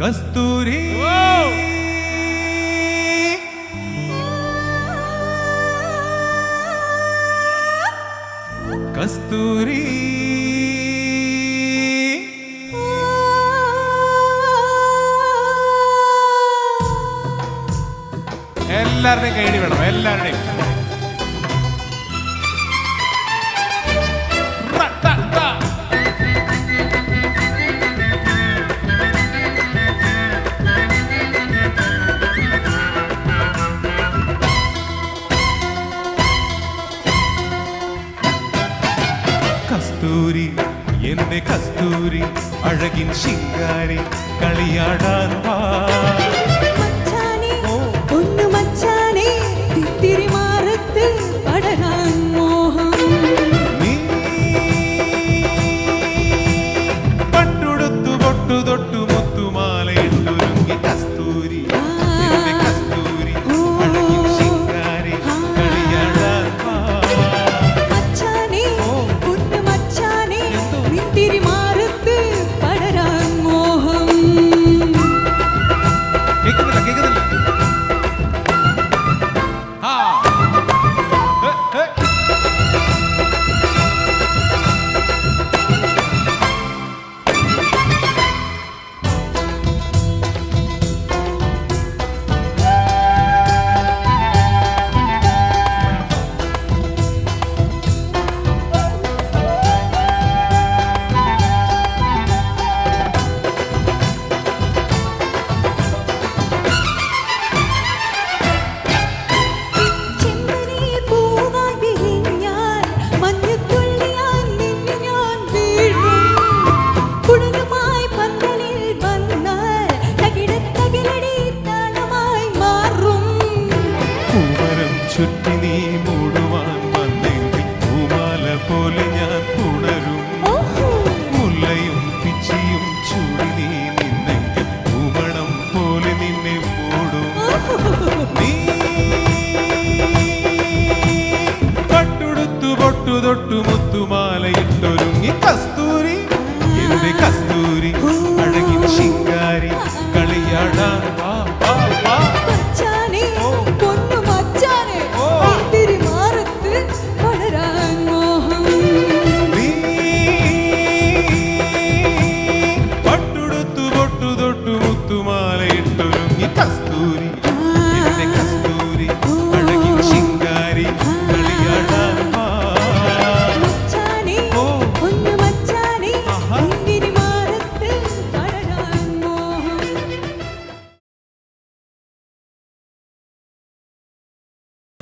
കസ്തൂരി. കസ്തൂരി. എല്ലാവരുടെയും കൈയടി വേണം എല്ലാവരുടെയും. കസ്തൂരി എന്റെ കസ്തൂരി അഴകിൻ ശിങ്കാരി കളിയാടാൻ ചുറ്റി നീ മൂടുവാൻ വന്നെങ്കിൽ പൂമാല പോലെ ഞാൻ തുടരും. മുല്ലയും പിച്ചിയും ചൂടി നീ നിന്നെങ്കിൽ പൂമണം പോലെ നിന്നെ മൂടും. നീ പട്ടുടുത്തു പൊട്ടു തൊട്ടു മുത്തുമാലയിട്ടൊരുങ്ങി കസ്തൂരി. എന്റെ കസ്തൂരി അഴകിൻ ശിങ്കാരി കളിയാടാൻ